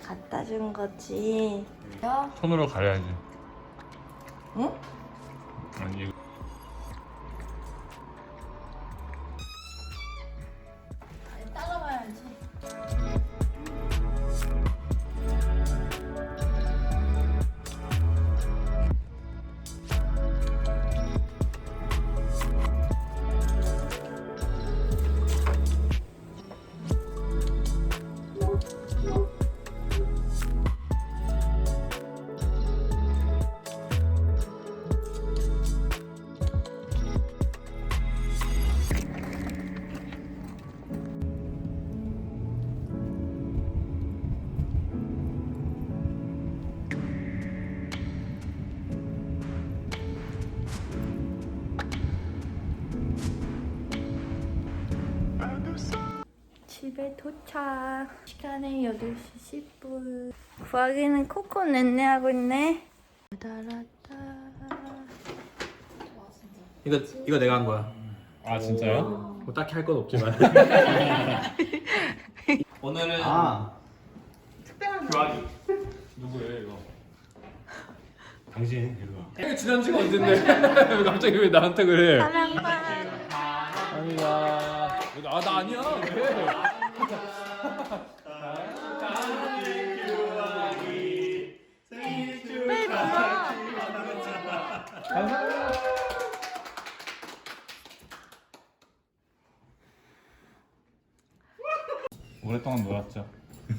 갖다 준 거지. 야, 손으로 가려야지. 집에 도착. 시간은 8시 10분. 구하기는 코코 냈네 하고 있네. 따라따. 이거 이거 내가 한 거야. 아 진짜요? 뭐 딱히 할 건 없지만. 오늘은 아 교환이. 누구예요 이거? 당신 이거. 지난주가 언젠데 왜 갑자기 왜 나한테 그래? 사랑방. 아니다. 아나 아니야. 왜? 오랫동안 놀았죠.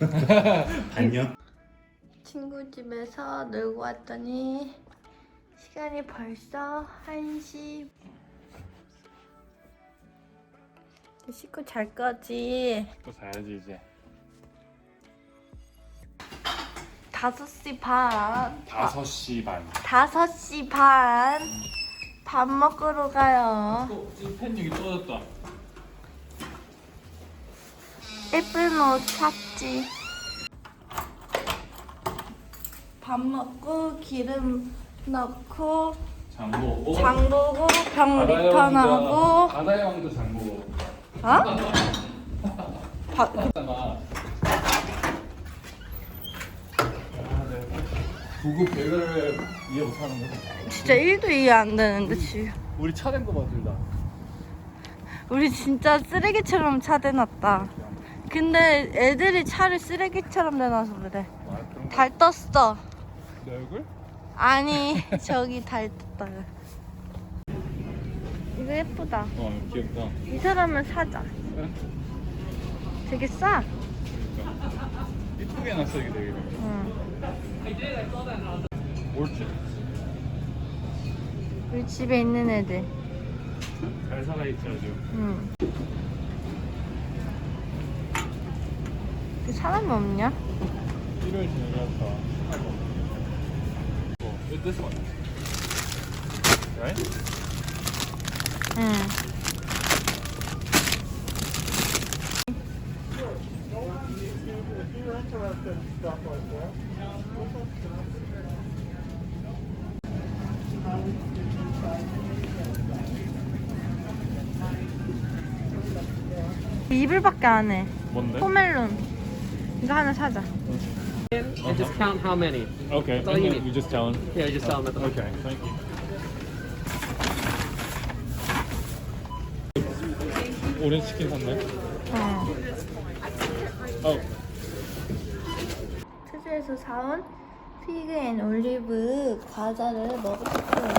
안녕. 친구 집에서 놀고 왔더니 시간이 벌써 1시 씻고 잘 거지 또 자야지 이제. 5시 반 5시 반. 5시 반 밥 먹으러 가요 어, 이펜 여기 떨어졌다. 예쁜 옷 샀지 밥 먹고 기름 넣고 장 보고. 장 보고 병 리턴하고 바다의 왕도 장 보고. 어? 바, 잠깐만. 구급 배를 이해 못하는 거. 진짜 1도 이해 안 되는데 지금 우리 차된거 봐, 둘 다. 우리 진짜 쓰레기처럼 차 대놨다 근데 애들이 차를 쓰레기처럼 대놔서 그래 아. 달 떴어 내 얼굴? 아니 저기 달 떴다 이거 예쁘다 어, 귀엽다. 이 사람은 사자 되게 싸 이쁘게 해놨어, 이게 되게. 응. 옳지. 우리 집에 있는 애들 잘 살아있지, 아주. 응. 그 사람이 없냐? 1월 지나갔다. 어, this one. Right? 응. 이불밖에 안 해. 뭔데? 포멜론. 이거 하나 사자. and just count how many. Okay. all you need. You just tell him. Yeah, just tell them at the Okay, thank you. 오렌지 치킨 샀네. 어. 어, 마트에서 사온 피그 앤 올리브 과자를 먹을 거예요.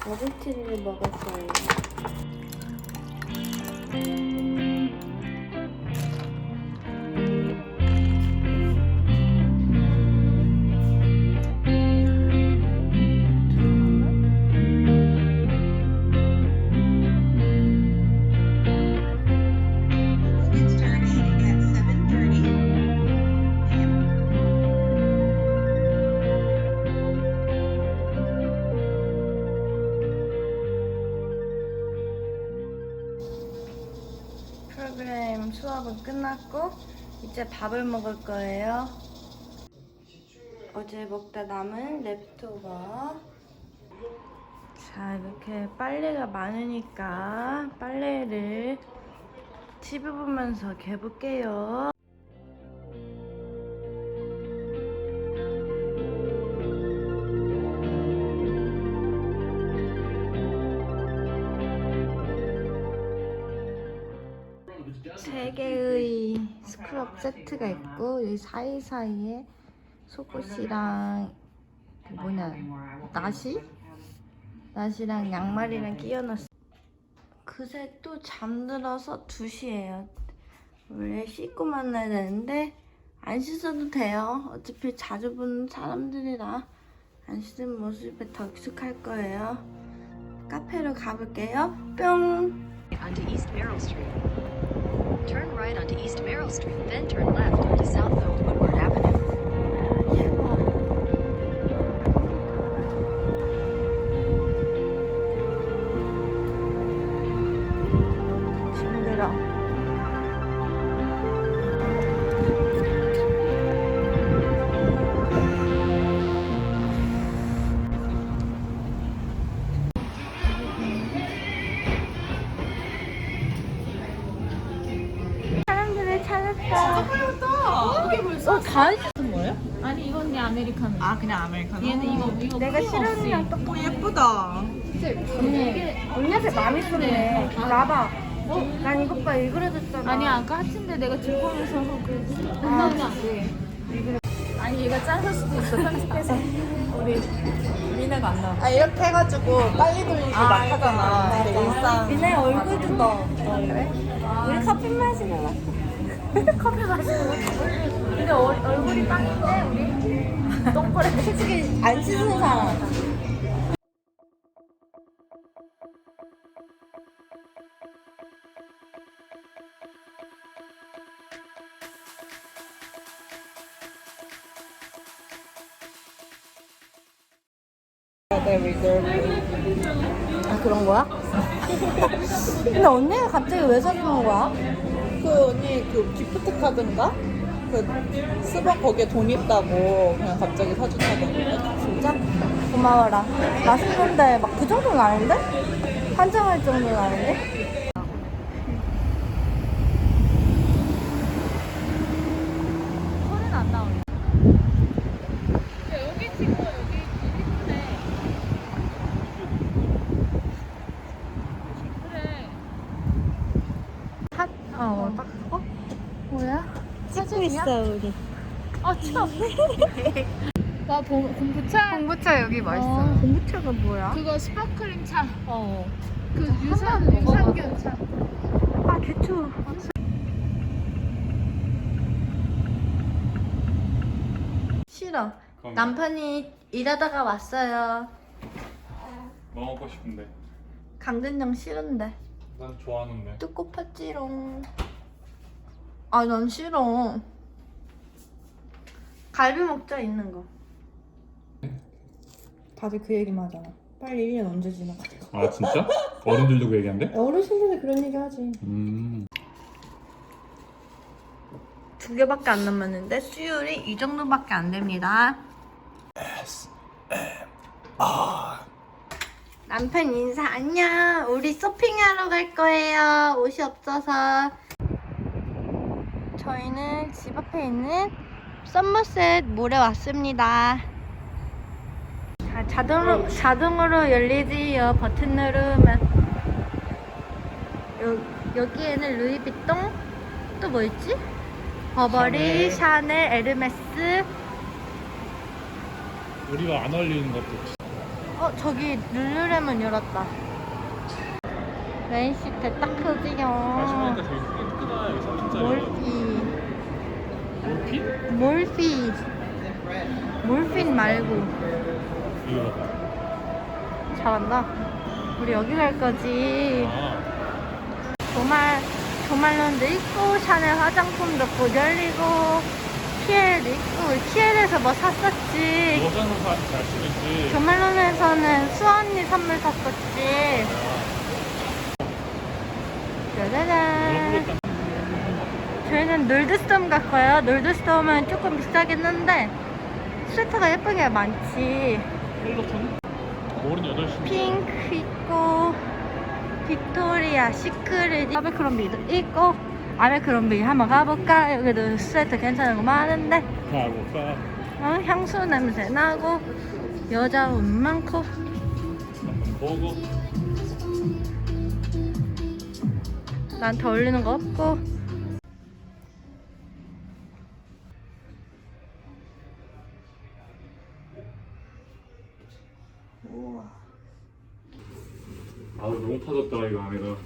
버블티를 먹을 거예요. 수업은 끝났고 이제 밥을 먹을 거예요. 어제 먹다 남은 랩토버. 자 이렇게 빨래가 많으니까 빨래를 TV 보면서 개볼게요. 세트가 있고 여기 사이사이에 속옷이랑 그 뭐냐 나시? 나시랑 양말이랑 끼워놨어. 그새 또 잠들어서 2시에요. 원래 씻고 만나야 되는데 안 씻어도 돼요. 어차피 자주 보는 사람들이라 안 씻은 모습에 더 익숙할 거예요. 카페로 가볼게요. 뿅 Turn right onto East Merrill Street, then turn left onto Southfield Woodward 어, 다 했어. 아니 이건 그냥 아메리카노. 아 그냥 아메리카노. 얘는 이거 이거 내가 크림 싫어하는 없이. 랑 똑같아. 예쁘다. 언니, 언니한테 마음이 쏘네. 와봐. 난 이것 봐, 일그러졌잖아. 아니 아까 하트인데 내가 들고 오면서 그안 돼. 아니 얘가 짧을 수도 있어 편집해서 우리 미나가 안 나와. 아 이렇게 해가지고 빨리 돌리고 막 하잖아. 근데 일상 미나의 얼굴도 넣어. 그래? 우리 커피 왔어. 커피 마시는 거. 근데 얼, 얼굴이 빵인데 우리 똥꼬래. 솔직히 안 씻은 사람. 아 그런 거야? 근데 언니가 갑자기 왜 사주는 거야? 그 언니 그 기프트 카드인가? 그 스벅 거기에 돈 있다고 그냥 갑자기 사준다던데. 진짜? 고마워라. 맛있는데 막 그 정도는 아닌데? 환장할 정도는 아닌데? 소리는 안 나오네. 여기 지금 여기 이쁘네. 그래. 핫? 어, 딱 그거? 뭐야? 찍고 있어, 우리. 아 참. 와 봄- kombucha. kombucha 여기 맛있어. kombucha가 뭐야? 그거 스파클링 차. 어. 그한 유산. 유산균 차. 아, 개추. 싫어. 그럼 남편이 일하다가 왔어요. 뭐 먹고 싶은데? 강된장 싫은데. 난 좋아하는데. 또 고팠지롱. 아, 난 싫어. 갈비 먹자, 있는 거. 다들 그 얘기만 하잖아. 빨리 1년 언제 지나가? 아 진짜? 어른들도 그 얘기한대? 어르신들이 그런 얘기 하지. 음. 두 개밖에 안 남았는데 수율이 이 정도밖에 안 됩니다. 남편 인사 안녕. 우리 쇼핑하러 갈 거예요. 옷이 없어서. 저희는 집 앞에 있는 썸머셋 몰에 왔습니다. 자, 자동으로 자동으로 열리지요. 버튼 누르면. 여기 여기에는 루이비통 또 뭐 있지? 버버리, 샤넬, 에르메스. 우리가 안 어울리는 것도 어 저기 룰루레몬 열었다. 맨시트 딱 크지요. 되게 크다 여기 3층짜리 몰피. 몰피? 몰핀 말고. 잘한다. 우리 여기 갈 거지. 아 조말, 조말론도 있고, 샤넬 화장품도 곧 열리고, 피엘도 있고, 피엘에서 뭐 샀었지. 조말론에서는 수언니 선물 샀었지. 짜자잔. 저희는 놀드스톰 갈 거예요. 놀드스톰은 조금 비싸긴 한데, 스웨터가 예쁜 게 많지. 헬로톤? 모른 8시 핑크 있고 빅토리아 시크릿 아베크롬비도 있고 아베크롬비 한번 가볼까? 여기도 스웨터 괜찮은 거 많은데 가볼까? 어, 향수 냄새 나고 여자 옷 많고 보고 나한테 어울리는 거 없고 아 파졌다 이거 안에가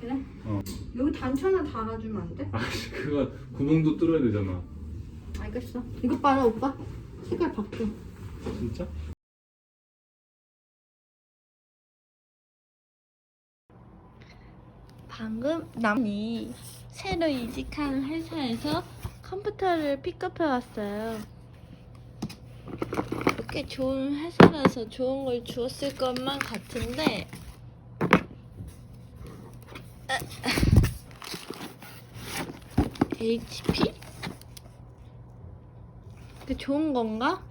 그래? 어. 여기 단추 하나 달아주면 안 돼? 아씨 그거 구멍도 뚫어야 되잖아 알겠어 이것 봐라 오빠 색깔 바뀌어 진짜? 방금 남이 새로 이직한 회사에서 컴퓨터를 픽업해 왔어요. 꽤 좋은 회사라서 좋은 걸 주었을 것만 같은데 HP? 이게 좋은 건가?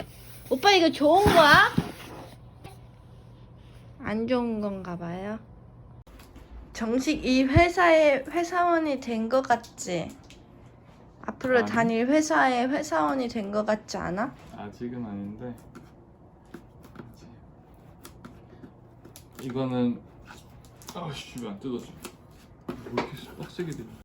오빠 이거 좋은 거야? 안 좋은 건가 봐요. 정식 이 회사의 회사원이 된 것 같지? 앞으로 아니. 다닐 회사의 회사원이 된 것 같지 않아? 아직은 아닌데 아직. 이거는 아씨 왜안 뜯어져 왜 이렇게 빡세게 되냐